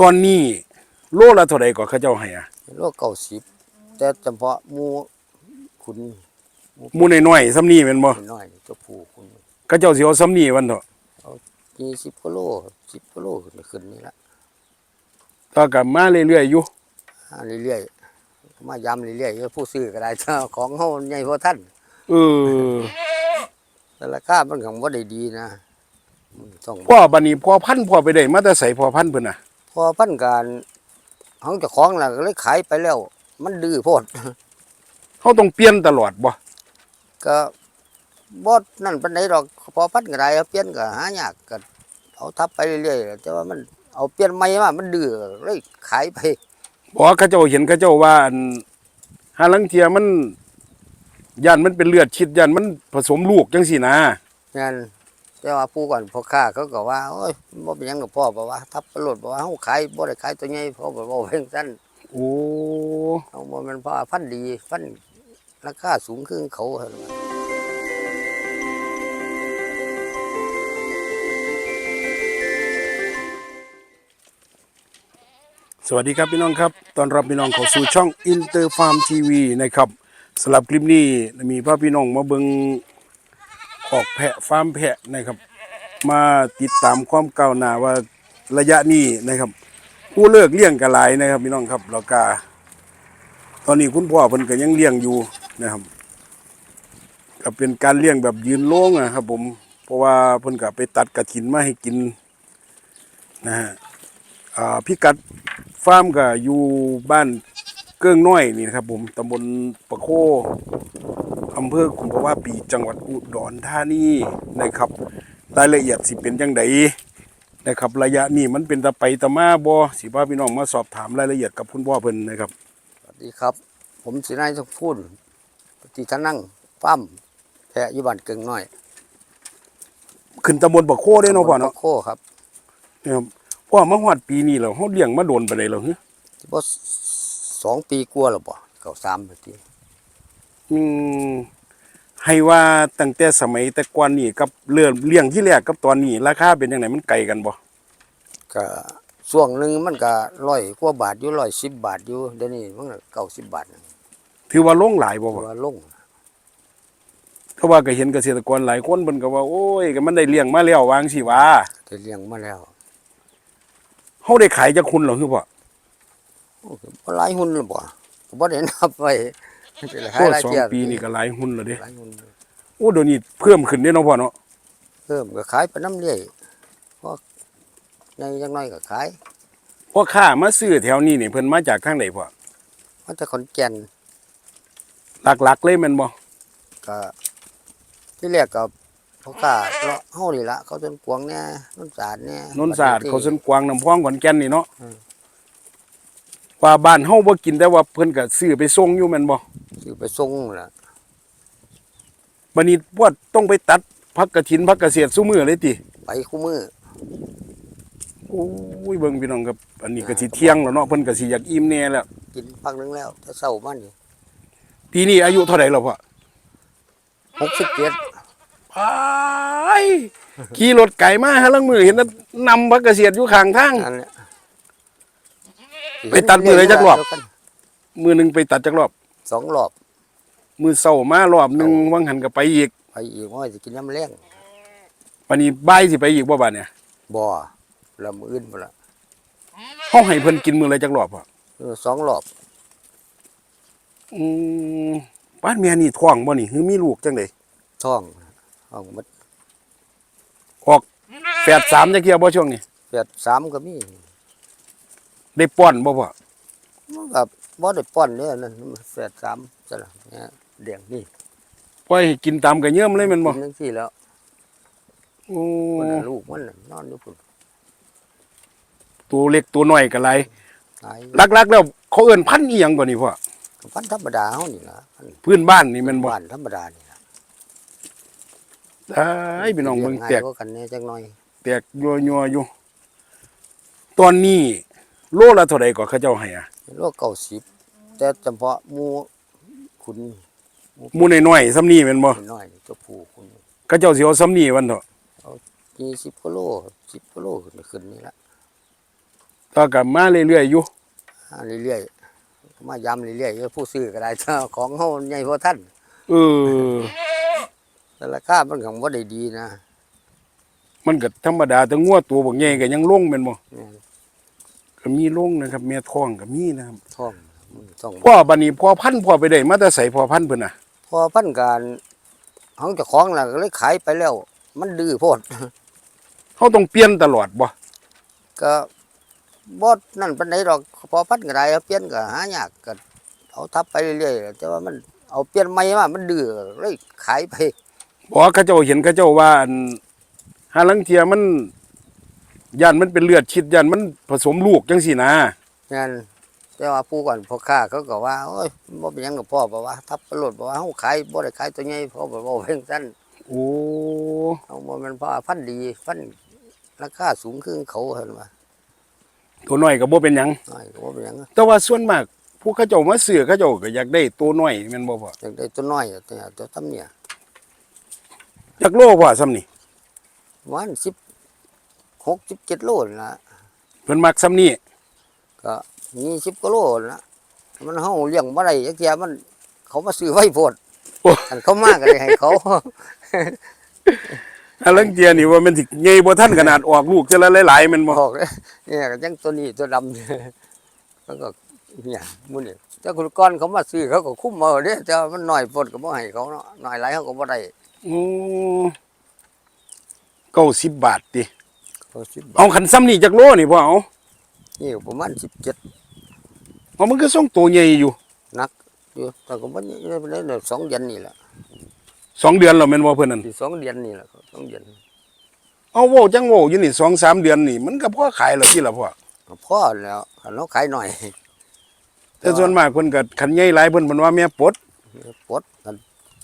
ตอนนี้โลละเท่าใดก็เขาเจ้าให้อะโลเก้าสิบแต่เฉพาะหมูขุนหมู่น้อยๆซ้ำนี้แม่นบ่น้อยๆนี่เจ้าผู้ขุนเขาเจ้าสิเอาซ้ำนี้วันเถอะยี่สิบกิโลสิบกิโลขึ้นขึ้นนี่ละถ้ากับมาเรื่อยๆอยู่หาเรื่อยๆมายำเรื่อยๆผู้ซื้อก็ได้เจ้าของเฮาใหญ่พอท่านเออแต่ราคามันก็บ่ได้ดีนะมันต้องพ่อบัดนี้พ่อพันธุ์พ่อไปได้มาแต่ใส่พ่อพันธุ์เพิ่นน่ะ พอพันการเฮาเจ้าของล่ะก็เลยขายไปแล้ว มันดื้อโพดเฮาต้องเปลี่ยนตลอดบ่ก็บ่นั่นปานใดดอกพอพันก็ได้เอาเปลี่ยนก็หายากก็เอาทับไปเรื่อยๆแต่ว่ามันเอาเปลี่ยนใหม่มามันดื้อเลยขายไปบ่เขาเจ้าเห็นเขาเจ้าว่าอันหาลังเทียมันย่านมันเป็นเลือดชิดย่านมันผสมลูกจังซี่นะงั้น แต่ว่าผู้ก่อนพ่อค้าเขาก็ว่าโอ้ยบ่เป็นหยังกับพ่อบอกว่า ทับประโลดบอกว่าเฮาขายบ่ได้ขายตัวใหญ่พ่อบอกว่าเพียงซั่นโอ้เฮาบ่แม่นพ่อพันธุ์ดีพันธุ์ราคาสูงคือเขาหั่นล่ะสวัสดีครับพี่น้องครับตอนรับพี่น้องเข้าสู่ช่องอินเตอร์ฟาร์มทีวีนะครับสำหรับคลิปนี้มีพาพี่น้องมาเบิง ออกแพะฟาร์มแพะนะครับ มาติดตามความก้าวหน้าว่าระยะนี้นะครับ ผู้เลิกเลี้ยงกันหลายนะครับพี่น้องครับแล้วก็ตอนนี้คุณพ่อเพิ่นก็ยังเลี้ยงอยู่นะครับก็เป็นการเลี้ยงแบบยืนโล่งนะครับ ผม เพราะว่าเพิ่นก็ไปตัดกระถินมาให้กินนะฮะอ่าพิกัดฟาร์มก็อยู่บ้านเกิ้งน้อยนี่นะครับ ผมตำบลปะโค อำเภอคุมภาวะปีจังหวัดอุดรธานีนะครับ รายละเอียดสิเป็นจังไดนะครับ ระยะนี้มันเป็นตะไปตะมาบ่สิพาพี่น้องมาสอบถามรายละเอียดกับคุณพ่อเพิ่นนะครับสวัสดีครับ ผมสินายสมพูนปฏิทนั่งปั้มแพะอยู่บ้านเกิงน้อยขึ้นตำบลปะโคได้เนาะพ่อตำบลเนาะปะโคครับนะครับพ่อมาฮอดปีนี้แล้วเฮาเลี้ยงมาโดนปานใดแล้วฮะที่บ่สองปีกว่าแล้วบ่เก่าสามปี อืมให้ว่าตั้งแต่สมัยแต่ก่อนนี่กับเรื่องเลี้ยงที่แรกกับตอนนี้ราคาเป็นจังไดมันไกลกันบ่ก็ช่วงหนึ่งมันก็ร้อยกว่าบาทอยู่ร้อยสิบบาทอยู่เดี๋ยวนี้มันก็เก้าสิบบาทถือว่าลงหลายบ่เพพ่อราะว่าลงเพราะว่าก็เห็นเกษตรกรหลายคนเพิ่นก็ว่าโอ้ยก็มันได้เลี้ยงมาแล้ววาจั่งสิว่าได้เลี้ยงมาแล้วเฮาได้ขายจากคุณเหรอคือพ่อโอ้ยบ่หลายหุ่นหรือบ่ก็บ่ได้นับไว้เป็นหลาย โอ้หลายสองเที่ยปีนี่ก็หลายหุ้นแล้วเด้หลายหุ่นโอ้เดี๋ยวนี้เพิ่มขึ้นเด้เนาะพ่อเนาะเพิ่มก็ขายไปน้ำเรื่อยพอใหญ่จังน้อยก็ขายพ่อค้ามาซื้อแถวนี้นี่เพิ่นมาจากทางไหนพ่อมันจะขอนแก่นหลักๆเลยแม่นบ่ก็ที่แรกก็พ่อค้าเลาะเฮานี่ละเขาจนกวางแน่นนสาดแน่นนศาสตร์เขาสวนกวางน้ำพองขอนแก่นนี่เนาะ อืมว่าบ้านเฮาบ่กินแต่ว่าเพิ่นก็ซื้อไปส่งอยู่แม่นบ่ซื้อไปส่งล่ะบัดนี้พวดต้องไปตัดผักกระถินผักเกษตรซุมื้อเลยติไปคู่มือโอ้ยเบิ่งพี่น้องครับ อันนี้ก็สิเที่ยงแล้วเนาะเพิ่นก็สิอยากอิ่มแน่แล้วกินพักหนึงแล้วแต่เช้ามานี่ปีนี้อายุเท่าไหร่แล้วพ่อ67ไปขี่รถไก่มาหาลังมือเห็นแล้วนำผักเกษตรอยู่ข้างทางนั่นแหละ ไปตัดมือเลยจักรอบ มือหนึงไปตัดจักรอบ สองรอบมือเศร้ามารอบหนึงวังหันก็ไปอีกไปอีกว่าจะกินน้ำแรงวันนี้บ่ายสิไปอีกบ่บาดเนี่ยบ่แล้วมื้ออื่นพุ่นล่ะเฮาให้เพิ่นกินมื้อละจักรอบพ่อเออสองรอบอืมบ้านแม่นี่ท้องบ่นี่คือมีลูกจังได๋ท้องท้องมันออกแฝดสามจักเที่ยบ่ช่วงนี้แปดสามก็มี ได้ป้อนบ่พ่อมันก็บ่ได้ป้อนเด้อนั่นมันแปดสามซะล่ะเนี่ยเลี้ยงนี่ปล่อยให้กินตามกระเยิ่มเลยแม่นบ่กินจังซี่แล้วโอ้มันน่ะลูกมันน่ะนอนอยู่พุ่นตัวเล็กตัวน้อยก็หลายตายลักๆแล้วเขาเอิ้นพันธุ์อีหยังก่อนนี่พ่อพันธุ์ธรรมดาเฮานี่ล่ะพันธุ์พื้นบ้านนี่แม่นบ่บ้านธรรมดานี่ล่ะได้พี่น้องเบิ่งแตกลี้ยายว่ากันแน่จักหน่อย แตกยัวๆอยู่ ตอนนี้ โลละเท่าใดก็เขาเจ้าให้อะโลเก้าสิบแต่เฉพาะหมูขุนหมู่น้อยๆซ้ำนี้แม่นบ่น้อยๆนี่เจ้าผู้ขุนเขาเจ้าสิเอาซ้ำนี้วันเถอะยี่สิบกิโลสิบกิโลขึ้นขึ้นนี่ละต่อกับมาเรื่อยๆอยู่หาเรื่อยๆมายำเรื่อยๆเออผู้ซื้อก็ได้เจ้าของเฮาใหญ่พอท่านเออแต่ราคามันก็บ่ได้ดีนะ มันก็ธรรมดาแต่งัวตัวบักใหญ่ก็ยังลงแม่นบ่แม่น ก็มีลงนะครับ แม่ท้องก็มีนะครับท้องมันต้องพ่อบัดนี้พ่อพันธุ์พ่อไปได้มาแต่ใส่พ่อพันธุ์เพิ่นน่ะพอพันการของเจ้าของน่ะก็เลยขายไปแล้ว มันดื้อโพดเฮาต้องเปลี่ยนตลอดบ่ก็บ่นั่นปานใดดอกพอพันก็ได้เอาเปลี่ยนก็หายากก็เอาทับไปเรื่อยๆแต่ว่ามันเอาเปลี่ยนใหม่มามันดื้อเลยขายไปบ่เขาเจ้าเห็นเขาเจ้าว่าอันหาลังเทียมัน ย่านมันเป็นเลือดชิดย่านมันผสมลูกจังซี่นะงั้นแต่ว่าผู้ก่อนพ่อค้าเขาก็ว่าโอ้ยบ่เป็นหยังกับพ่อบอกว่าทับประโลดบอกว่าเฮาขายบ่ได้ขายตัวใหญ่พ่อบอกว่าเพิ่งซั่นโอ้เอาบ่แม่นเพราะว่าพันธุ์ดีพันธุ์ราคาสูงคือเขาเห็นว่าตัวน้อยก็บ่เป็นหยังน้อยก็บ่เป็นหยังแต่ว่าส่วนมากผู้เขาเจ้ามาซื้อเขาเจ้าก็อยากได้ตัวน้อยแม่นบ่พ่ออยากได้ตัวน้อยตัวตัวทำเนี่ยอยากโลพ่อซ้ำนี่ประมันสิบ หกสิบเจ็ดโลนี่ละเพิ่นมักซ้ำนี่ก็ยี่สิบกว่าโลนี่ละมันเฮาเลี้ยงบ่ได้จักเทียมัน เขามาซื้อไว้โพดอันเขามากก็เลยให้เขาหาลังเทียนี่ว่ามันสิใหญ่บ่ทันขนาดออกลูกเทื่อละหลายๆแม่นบ่บอกเลยเนี่ยก็ยังตัวนี้ตัวดำเนี่ยมันก็เนี่ยมื้อนี้แต่คนก่อนเขามาซื้อเขาก็คุ้มเอาเด้แต่ว่ามันน้อยโพดก็บ่ให้เขาเนาะน้อยหลายเขาก็บ่ได้โอ้เก้าสิบบาทติ เขาสิบบาเอาทขันซ้ำนี่จักโลนี่พ่อเอานี่ก็ประมาณสิบเจ็ดเอามันก็ส่งตัวใหญ่อยู่นักอยู่แต่ก็บ่ได้บ่ได้สองเดือนนี่แหละสองเดือนแล้วแม่นบ่เพิ่นนั่นสิสองเดือนนี่แหละสองเดือนเอาเว้าจังเว้าอยู่นี่สองสามเดือนนี่ มันก็พอขายแล้วที่ละพ่อก็พอแล้วคันเราขายหน่อย แต่ส่วนมากเพิ่นก็ขันใหญ่หลายเพิ่นเพิ่นว่าแม่ปลดปลดกัน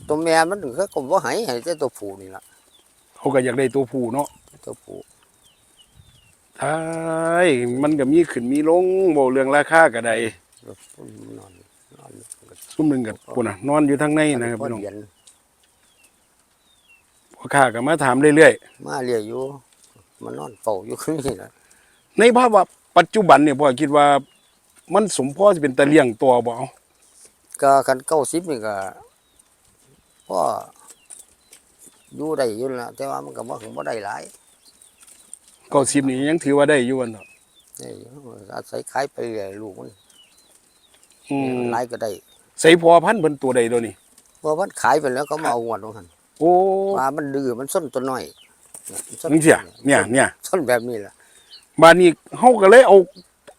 ตัวแม่มันถึงก็บ่ให้ให้แต่ตัวผู้นี่ล่ะเขาก็อยากได้ตัวผู้เนาะตัวผู้ ท้ายมันก็มีขึ้นมีลงเว้าเรื่องราคาก็ได้ตัวผู้นอนนอนก็ซุ่มหนึงก็พุ่นน่ะนอนอยู่ทางในนะครับพอพี่น้องเดือนพ่อค้าก็มาถามเรื่อยมาเรียอยู่มานอนเฝ้าอยู่คือนี่ล่ะๆในภาวะปัจจุบันเนี่ยพ่อคิดว่า มันสมพอสิเป็นตะเลี้ยงตัวบ่เอาก็คัน90นี่ก็พออยู่ได้อยู่ล่ะแต่ว่ามันก็บ่ถึงบ่ได้หลาย 90นี่ยังถือว่าได้อยู่วันเนาะนี่อาศัยขายไปเรื่อยลูกมันอืมหลายก็ได้ใส่พอพันธุ์เพิ่นตัวใดตัวนี้เพราะมันขายไปแล้วก็มาเอางวดว่าหั่นโอ้ว่ามันดื้อมันส้นตัวน้อยมันส้นจังซี่เนี่ยเนี่ยส้นแบบนี้ล่ะบาดนี้เฮาก็เลยเอา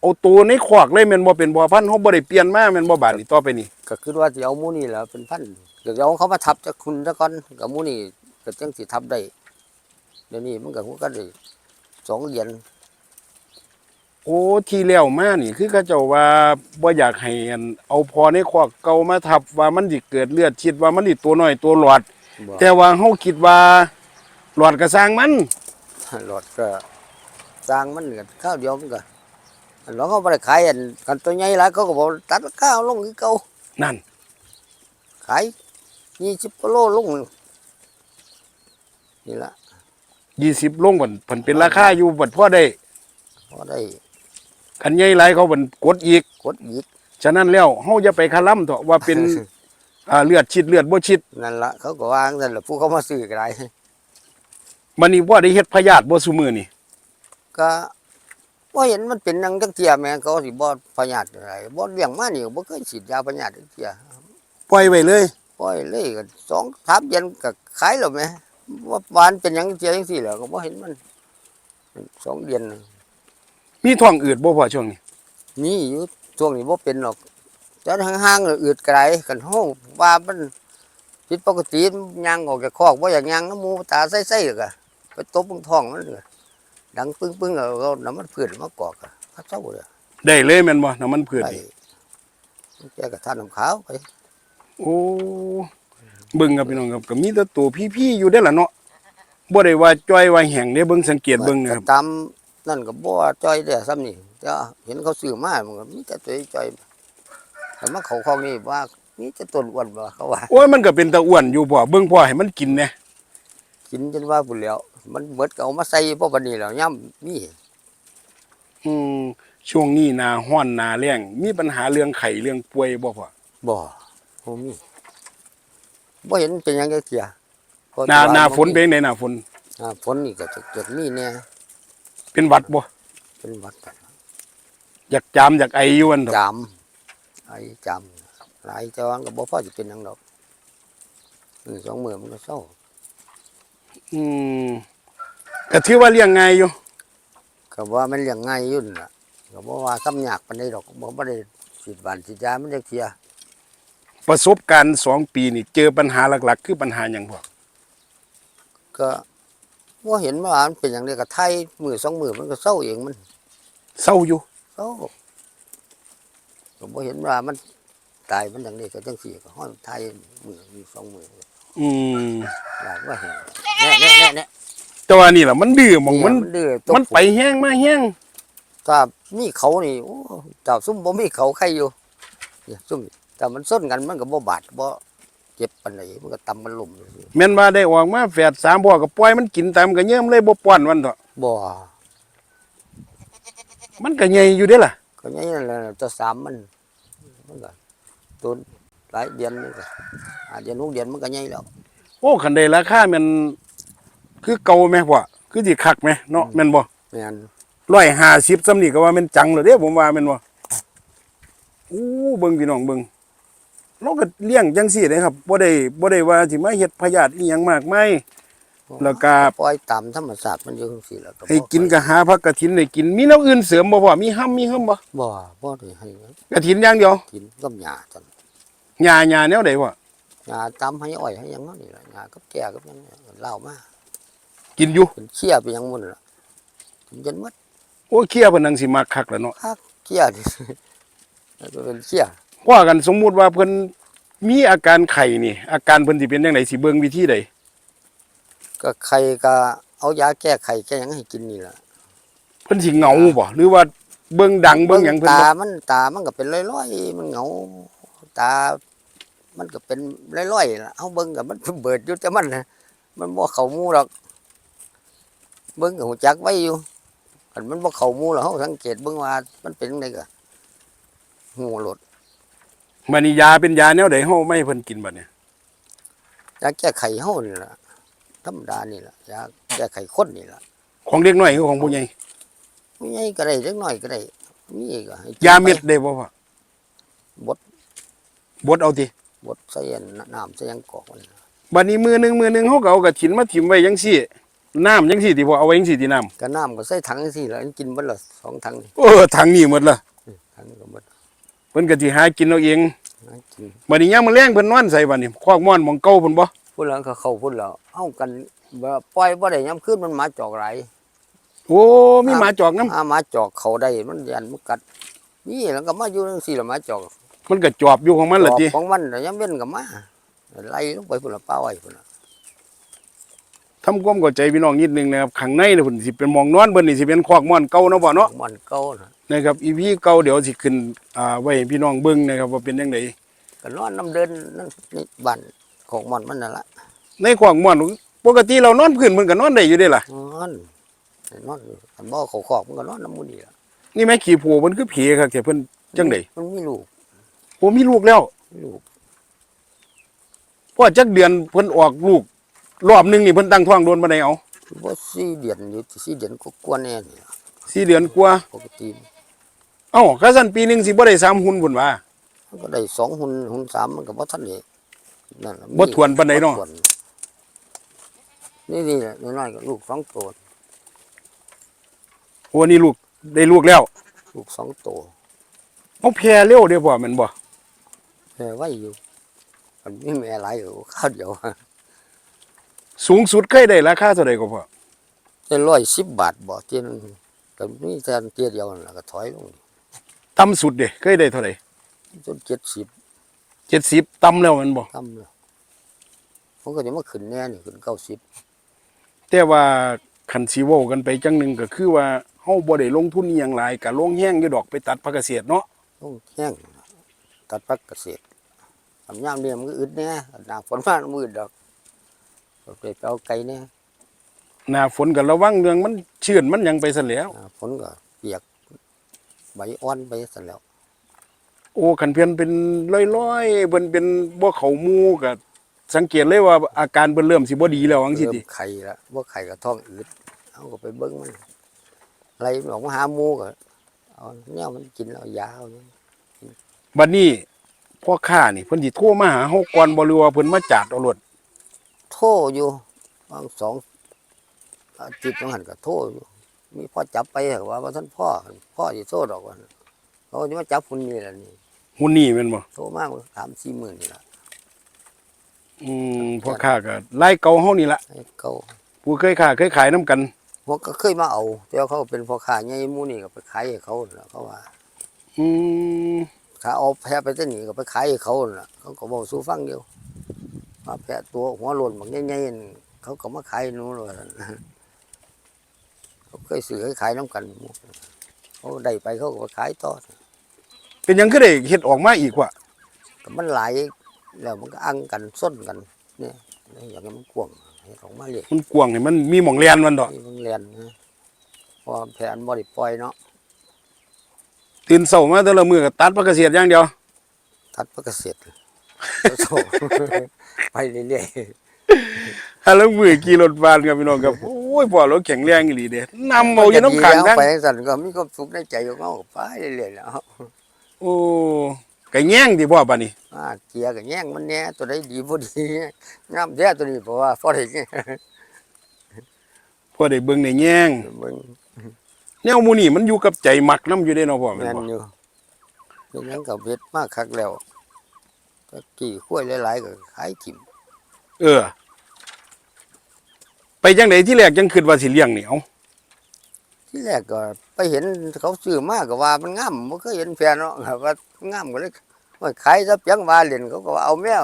เอาตัวในขวากเลยแม่นบ่เป็นบ่อพันธุ์เฮาบ่ได้เปลี่ยนมาแม่นบ่บาดนี้ต่อไปนี่ก็คือว่าสิเอาหมูนี่แหละเป็นพันธุ์เดี๋ยวเอาเขามาทับจากคุณซะก่อนกับหมูนี่ก็จังสิทับได้เดี๋ยวนี้มันก็หัวกันได้ สองเหรียญโอ้ที่แล้วมานี่คือเขาเจ้าว่าบ่อยากให้อันเอาพอในขวากเก่ามาทับว่ามันสิเกิดเลือดชิดว่ามันสิตัวน้อยตัวหลอด บ่แต่ว่าเฮาคิดว่าหลอดก็สร้างมัน หลอดก็สร้างมันก็ข้าวเดียวมันก็อันเราเขาบ่ได้ขายอันกันตัวใหญ่หลายเขาก็บอกตัดราคาเอาลงคือเก่านั่น ขาย20กิโลลงนี่ล่ะ 20ลงบัดเพิ่นเป็นราคาอยู่บัดพอได้พอได้คันใหญ่หลายเขาเพิ่นกดอีก กดอีกฉะนั้นแล้วเฮาอย่าไปคาล่ํเถอะว่าเป็น อ่าเลือดชิดเลือดบ่ชิดนั่นล่ะเขาก็วางนั่นล่ะผู้เขามาซื้อก็ได้มันนี่บ่ได้เฮ็ดพยาธิบ่ซุมื้อนี่ก็บ่เห็นมันเป็นหนังจังเที่ยแม่เขาสิบ่พยาธิอะไรบ่เลี้ยงมานี่ก็บ่เคยฉีดยาพยาธิจังเที่ยปล่อยไว้เลยปล่อยเลยก็สองสามเดือนก็ขายแล้วแหม่ ว่าหวานเป็นหยังจังเที่ยจังซี่แหล้วก็บ่เห็นมันสองเดือนน่ะมีท้องอืดบ่พอช่วงนี้มีอยู่ช่วงนี้บ่เป็นหรอกแต่ห่างๆน่ะอืดไกลกันเฮาว่ามันผิดปกติมันย่างออกจากคอกบ่อยากย่างน้ำหมูตาใส่ๆก็ไปตบลงท้องมันก็ดังปึ้งๆแล้วก็เอาน้ำมันพืชมากอกก็เขาเจ้าเลยได้เลยแม่นบ่น้ำมันพืชได้นี่แกก็ทานน้ำขาวไป โอ้ เบิ่งครับพี่น้องครับก็มีแต่ตัวพี่ๆอยู่ได้อล่ะเนาะบ่ได้ว่าจ้อยว่าแห้งเด้เบิ่งสังเกตเบิ่งนะครับ ตามนั่นก็บ่ว่าจ้อยเด้อซ้ำนี่แต่เห็นเขาซื้อมามันก็มีแต่ตัวจ้อยแต่มาเขาของนี่ว่ามีแต่ต้นอ้วนบ่เขาว่า โอ้ยมันก็เป็นตาอ้วนอยู่พ่อเบิ่งพ่อให้มันกินแหน่กินจนว่าพุ่นแล้ว มันเบิดก็เอามาใส่พวกบัดนี้แล้วย่ํมีอืมช่วงนี้หนาห้อนหนาแล้งมีปัญหาเรื่องไข้เรื่องป่วยบ่พ่อบ่บ่มี บ่เห็นเป็นหยังจักเที่ยเพระหนาว่าหนาบ่ฝนมีเป็นไดหนาฝน หน้าฝนนี่ก็จะเกิดมีแน่เป็นหวัดบ่เป็นหวัดกันอยากจามอยากไออยู่วันเถอะจามไอ้จามหลายจังก็บ่พอสิเป็นหยังดอกมื้อสองมื้อมันก็เศร้าอืมก็ถือว่าเลี้ยงง่ายอยู่ ก็ว่ามันเลี้ยงง่ายอยู่นั่นล่ะก็บ่ว่าคำยากปานใดดอกบ่บ่ได้ฉีดบานฉีดยามันจักเที่ย ประสบการณ์สองปีนี่เจอปัญหาหลัก ๆ คือปัญหาหยังพ่อก็บ่เห็นว่ามันเป็นหยังไดก็ไทยมื้อสองมื้อมันก็เศร้าเองมันเศร้าอยู่เศร้าก็บ่เห็นว่ามันตายมันจังไดก็จังซี่ก็ฮ้อนไทยมื้อมีสองมื้ออืมอยากว่าเห็นแน่ๆๆแต่ว่านี่ล่ะมันดื้อหมองๆมันดื้อตกมันไปแห้งมาแห้งถ้ามีเขานี่โอ้เจ้าซุ่มบ่มีเขาใครอยู่เนี่ยซุ่มนี่ แต่มันส้นกันมันก็บ่บาดบ่เจ็บปานใดมันก็ตำมันลุ่มอยู่แม่นว่าได้ออกมาแฝดสามพ่อก็ปล่อยมันกินตามก็เยิ่มเลยบ่ป้อนมันเถอะบ่มันก็ใหญ่อยู่เด้ล่ะ ก็อย่างนั้นแหละตัวสามมันมันก็ตัวหลายเดือนมันก็อาเดือนหกเดือนมันก็ใหญ่แล้วโอ้คันได้ราคาแมันคือเก่าแม่พ่อคือสิคักแม่เนาะแม่นบ่แม่น150ซ้ำนี่ก็ว่าแม่นจังแล้วเด้ผมว่าแม่นบ่อู้เบิ่งพี่น้องเบิ่ง เราก็เลี้ยงจังซี่เด้ครับบ่ได้บ่ได้ว่าสิมาเฮ็ดพยาธิอีหยังมากมาย แล้วก็ ปล่อยตามธรรมชาติมันอยู่จังซี่แหล้วก็บ่ให้กินก็หาผักกระถินให้กิน มีแนวอื่นเสริมบ่พ่อมีห้ํมีหึมบ่บ่บ่ได้ให้กระถินอย่างเดียวกินกับหญ้าจังหญ้าหญ้าแนวใดพ่อหญ้าตำให้อ้อยให้หยังนั่นนี่ล่ะหญ้ากับแก่กับหยังเนี่ยเล่ามากินอยู่เป็นเชี่ยเป็นหยังหมุ่นล่ะกินจนหมดโอ้เคี้ยเพิ่นนังสิมักคักแหล้วเนาะคักเชี่ยนี่ แล้วก็เป็นเชี่ย ว่ากันสมมุติว่าเพิ่นมีอาการไข้นี่ อาการเพิ่นสิเป็นจังไดสิเบิ่งวิธีใดก็ไข่ก็เอายาแก้ไข้แก้หยังให้กินนี่ล่ะเพิ่นสิเหงาบ่หรือว่าเบิ่งดังเบิ่งหยังเพิ่นตาบ่มันตามันก็เป็นร้อยๆมันเหงา ตา มันก็เป็นร้อยๆล่ะเอาเบิ่งกับมันเบิดอยู่แต่มันน่ะมันบ่เข้าหมู่หรอกเบิ่งก็ฮู้จักไว้อยู่คันมันบ่เข้าหมู่แล้วเฮาสังเกตเบิ่งว่ามันเป็นจังไดก็หูหลด บัดนี้ยาเป็นยาแนวใดเฮาไม่ให้เพิ่นกินบัดเนี่ยยาแก้ไขเฮานี่ล่ะธรรมดานี่ล่ะยาแก้ไขคนนี่ล่ะของเด็กน้อยคือของผู้ใหญ่มีไงก็ได้เล็กน้อยก็ได้มีก็ให้กินยาเม็ดไปได้บ่พ่อบดบดเอาติบดใส่อันน้ำใส่หยังกอกมันบัดนี้มือหนึงมือหนึงเฮาก็เอากระถินมาถิ่มไว้จังซี่น้ำจังซี่ติบ่เอาไว้จังซี่ติน้ำก็น้ำก็ใส่ถังสิแล้วกินเบิดละสองถังนี่เออทางนี้หมดละถังก็เบิด เพิ่นก็สิหากินเอาเองนะกินบัดนี้ยามมื้อแลงเพิ่นนอนใส่บัดนี้คอกม่อนหมองเก่าเพิ่นบ่พูดแล้วก็เข้าพูดแล้วเฮากันบ่ปล่อยบ่ได้ยามคืนมันหมาจอกหลายโอ้มีหมาจอกน้ำถ้าหมาจอกเขาได้มันยันมันกัดนี่แล้วก็มาอยู่จังซี่ละหมาจอกมันก็จอบอยู่ของมันล่ะติจอกของมันแล้วยามเว้นก็มาไล่ลงไปพุ่นละป้าไว้พุ่นละ ทำความเข้าใจพี่น้องนิดนึงนะครับข้างในเนี่ยเพิ่นสิเป็นหมองนอนเพิ่นนี่สิเป็นคอกม่อนเก่าเนาะบ่เนาะมันเก่าน่ะนะครับอีพีเก่าเดี๋ยวสิขึ้นอ่าไว้ให้พี่น้องเบิ่งนะครับว่าเป็นจังไดก็นอนน้ำเดินนั่นนี่บ้านของมันมันนั่นล่ะในคอกม่อนปกติเรานอนพื้นมันก็นอนได้อยู่เด้ล่ะนอนนอนอยู่อันบ่เขาขอกมันก็นอนน้ำมูนี่ล่ะนี่แม่ขี้โผเพิ่นคือผีครับแต่เพิ่นจังไดมันมีลูกโอ้มีลูกแล้วมีลูกเพราะจักเดือนเพิ่นออกลูก รอบหนึงนี่เพิ่นตั้งท้องโดนบ่ได้เอาบ่สี่เดือนอยู่สี่เดือนก็กว่าแน่นี่ล่ะสี่เดือนกว่า ปกติเอ้าก็ซั่นปีหนึงสิบ่ได้สามหุ่นพุ่นว่า มันก็ได้สองหุ่นหุ่นสามมันก็บ่ทันได้นั่นล่ะบ่ถ้วนปานใดเนาะ บ่ถ้วนี่นี่แหละน้อยๆก็ลูกสองตัวโอ้นี่ลูกได้ลูกแล้วลูกสองตัวเอาแพร่เร็วเด้อพ่อแม่นบ่ แม่ไว้อยู่มันมีแม่หลายอยู่ข้าวเดียว สูงสุดเคยได้ราคาเท่าใดก็พ่อได้ร้อยสิบบาทบ่เที่ยนึงก็มีแต่เที่ยเดียวนั่นล่ะก็ถอยลงต่ำสุดเด้เคยได้เท่าใดจนเจ็ดสิบ70ต่ำแล้วแม่นบ่ทำเลยมันก็จะมาขึ้นแน่นี่ขึ้นเก้าสิบแต่ว่าคันสิเว้ากันไปจังหนึงก็คือว่าเฮาบ่ได้ลงทุนอีหยังหลายก็ลงแห้งอยู่ดอกไปตัดผักเกษตรเนาะต้องแห้งตัดพักเกษตรทำยามเดียวมันก็อึดแน่หนาฝนมามืดดอก เอาไปเอาไก่แน่หน้าฝนก็ระวังเรื่องมันชื้นมันหยังไปซะแล้วหน้าฝนก็เปียกใบอ่อนไปสั่นแล้วโอ้ขันเพียนเป็นร้อยๆเพิ่นเป็นบ่เขาหมูก็สังเกตเลยว่าอาการเพิ่นเริ่มสิบ่ดีแล้วจังซี่เริ่มติไข่ละว่าไข่กับท้องอืดเอาก็ไปเบิ้งมันอะไรมันออกมาหาหมูก็เอาเนี่ยมันกินแล้วยาวเนี่ยบัดนี้พ่อค้านี่เพิ่นสิโทรมาหาเฮาก่อนบ่หรือว่าเพิ่นมาจาดเอารถโทรอยู่บางสองอาทิตย์ต้องหันกับโทรอยู่ มีพ่อจับไปเหรอว่าว่าท่านพ่อพ่อจะโทษดอกว่าเขาจะมาจับคนนี้แหละนี่หุ่นนี่แม่นบ่โทรมากสามสี่หมื่นนี่ละอืมพ่อค้าก็ไล่เก่าเฮานี่ล่ะให้เขาผู้เคยค้าเคยขายนํกัน พวกก็เคยมาเอาแต่ว่าเขาเป็นพ่อค้าใหญ่หมูนี่ก็ไปขายให้เขาน่ะเขาว่าอืมถ้าเอาแพะไปเส้นนี้ก็ไปขายให้เขาน่ะเขาก็บอกสู้ฟังเดียว ว่าแพะตัวหัวโลนบางใหญ่ๆนั่นเขาก็มาขายให้หนูเลยเขาเคยซื้อให้ขายน้ำกันหมู่เขาได้ไปเขาก็ไปขายต่อเป็นหยังคือได้เฮ็ดออกมาอีกว่ะก็มันหลายแล้วมันก็อังกันส้นกัน เนี่ยอย่างนี้มันกวางให้ของมาเรียกมันกว้างให้มันมีหม่องเรียนมันดอกนี่มันเรียนนะเพอแผนบริปล่อยเนาะตื่นเช้ามาแต่ละมื้อก็ตัดผักเกษตรอย่างเดียวทัดพระเกษตรโซ่ ไปเรื่อยถ้าแล้วมื้อขี่รถบ้านครับพี่น้องครับโอ้ยพ่อรถแข็งแรงอีหลีเด้นำๆเอาอยู่น้ำขังแล้วทั้งไปสั่นก็มีความสุขในใจของเขาไปเรื่อยๆแล้วโอ้ก็แย่งดิพ่อบัดนี้อ่าเกียร์ก็แย่งมันแน่ตัวใดดีบ่ดีงามแท้ตัวนี้เพราะว่าพอได้พ่อได้เบิ่งได้แย่งเบิ่งแนวหมู่นี่มันอยู่กับใจมักนํอยู่เด้เนาะพ่อแม่นแม่นบ่อยู่เป็นหยังกับเบ็ดมากคักแล้ว ตะกี้ข้วยหลายๆก็ขายถิ่มเออ ไปจังไดที่แรกจังคิดว่าสิเลี้ยงนี่เอ้าที่แรกก็ ไปเห็นเขาซื้อมาก็ว่ามันงามบ่เคยเห็นแฟนเนาะก็ว่างามก็เลยว่าขายซะเพียงว่าเล่นเขาก็ว่าเอาแมว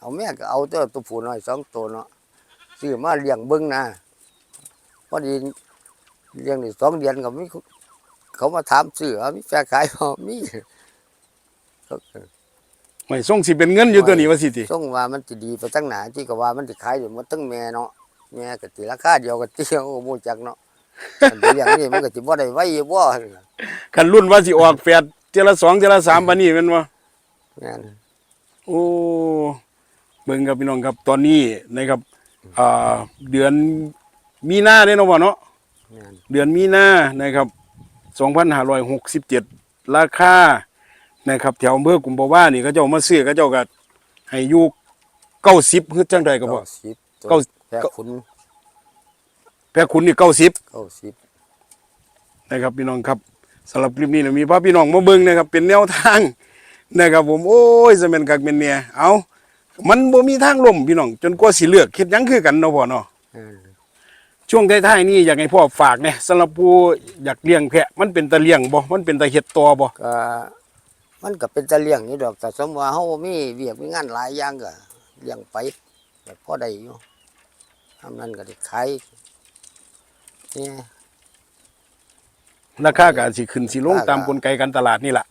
เอาแม่ก็เอาตัวตัวผู้น้อยสองตัวเนาะซื้อมาเลี้ยงเบิ่งนะพอดีเลี้ยงได้สองเดือนก็มีเขามาถามซื้อว่ามีแฟนขายบ่มีเขาก็ ไม่ส่งสิเป็นเงินอยู่ตัวนี้ว่าสิติส่งว่ามันสิดีไปตั้งหนาที่ก็ว่ามันสิขายอยู่หมดตั้งแม่เนาะแม่ก็สิราคาเดียวกับเตี้ยวบ่จักเนาะอันเดียวอย่างนี้มันก็สิบ่ได้ไว้บ่คันรุ่นว่าสิออกแฟดเจละสองเจละสามบัดนี้แม่นบ่แม่นโอ้เบิ่งครับพี่น้องครับตอนนี้นะครับอ่าเดือนมีนาเด้เนาะพ่อเนาะแม่นเดือนมีนานะครับ2567ราคา นะครับแถวอำเภอกุมภาวะนี่เขาเจ้ามาซื้อเขาเจ้าก็ให้อยู่90คือจังไดก็บ่เก้าสิบเก้า แพะขุนแพ้คุณนี่90เก้าสิบนะครับพี่น้องครับสำหรับคลิปนี้นะมีพาพี่น้องมาเบิ่งนะครับ เป็นแนวทางนะครับผมโอ้ยจะเป็นกักเป็นเนี่ยเอามันบ่มีทางล่มพี่น้องจนกว่าสิเลือกคิดหยังคือกันเนาะพ่อเนาะแม่นช่วงท้ายๆนี่อยากให้พ่อฝากเนี่ยสำหรับผู้อยากเลี้ยงแพะมันเป็นตะเลี้ยงบ่ มันเป็นตะเฮ็ดต่อบ่ก็ มันก็เป็นตะเลี้ยงนี่ดอกแต่สมว่าเฮามีเวียกมีงานหลายอย่างก็เลี้ยงไปแต่พอได้อยู่ทำนั้นก็ได้ขายนี่ราคาก็สิขึ้นสิลงตามกลไกการตลาดนี่ล่ะ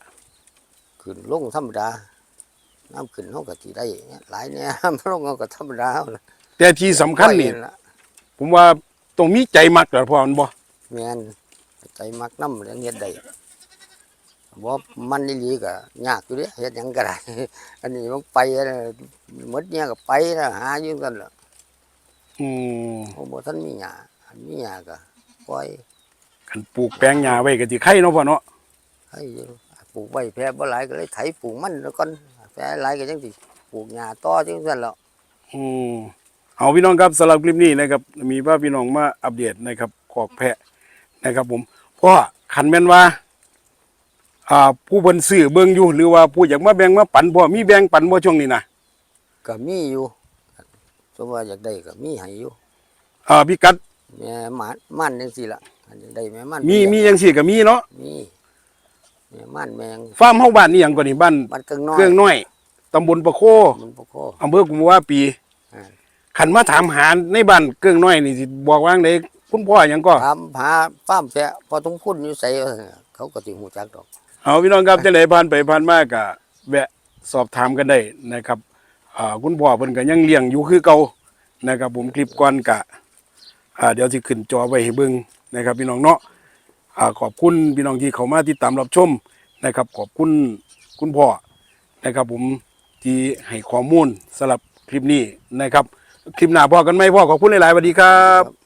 ขึ้นลงธรรมดาน้ำขึ้นเฮาก็สิได้หลายแน่น้ำลงเฮาก็ธรรมดาเอาล่ะแต่ที่สำคัญนี่ปล่อยล่ะผมว่าต้องมีใจมักล่ะพ่อมันบ่แม่นใจมักน้ำเลี้ยงเฮ็ดได้ บ่มันนี่ลีก็ยากอยู่เด้เฮ็ดหยังก็ได้ อันนี้มันไปนะหมดเนี่ยก็ไปนะหาอยู่กันล่ะอืมโอ้บ่ทันมีหญ้าอันมีหญ้าก็ปล่อยคันปลูกแปลงหญ้าไว้ก็สิไข่เนาะพ่อเนาะให้อยู่ปลูกไว้แพร่บ่หลายก็เลยไถปลูกมันแล้วก่อนแพร่หลายก็จังสิปลูกหญ้าต่อจังซั่นแหล้วอืมเอาพี่น้องครับสำหรับคลิปนี้นะครับ มีภาพพี่น้องมาอัปเดตนะครับขอกแพะนะครับ ผมเพราะขันแม่นว่า อ่าผู้เพิ่นซื้อเบิ่งอยู่หรือว่าผู้อยากมาแบ่งมาปันพ่อมีแบ่งปันบ่ช่วงนี้นะก็มีอยู่สมว่าอยากได้ก็มีให้อยู่อ่าพี่กัดแม่หมามันจังซี่ล่ะอันอยากได้แม่มันมีมีจังซี่ก็มีเนาะมีแม่มันแมงฟาร์มเฮาบ้านนี่หยังก่อนนี่บ้านมันเกิงน้อยเครื่องน้อยตำบลประโคมันบ่โคอำเภอกุมภาวะปีอ่าขันมาถามหาในบ้านเครื่องน้อยนี่สิบอกว่าจั่งใดคุณพ่อหยังก็ ถามหาฟาร์มแพะพอต้องพุ่นอยู่ใส่เขาก็สิฮู้จักดอก เอาพี่น้องครับจังไดผ่านไปผ่านมาก็แวะสอบถามกันได้นะครับอ่าคุณพ่อเพิ่นก็ยังเลี้ยงอยู่คือเก่านะครับผมคลิปก่อนกะอ่าเดี๋ยวสิขึ้นจอไว้ให้เบิ่งนะครับ พี่น้องเนาะอ่าขอบคุณพี่น้องที่เข้ามาติดตามรับชมนะครับ ขอบคุณคุณพ่อนะครับ ผมที่ให้ข้อมูลสำหรับคลิปนี้นะครับ คลิปหน้าพ่อกันไหมพ่อขอบคุณหลายๆสวัสดีครับ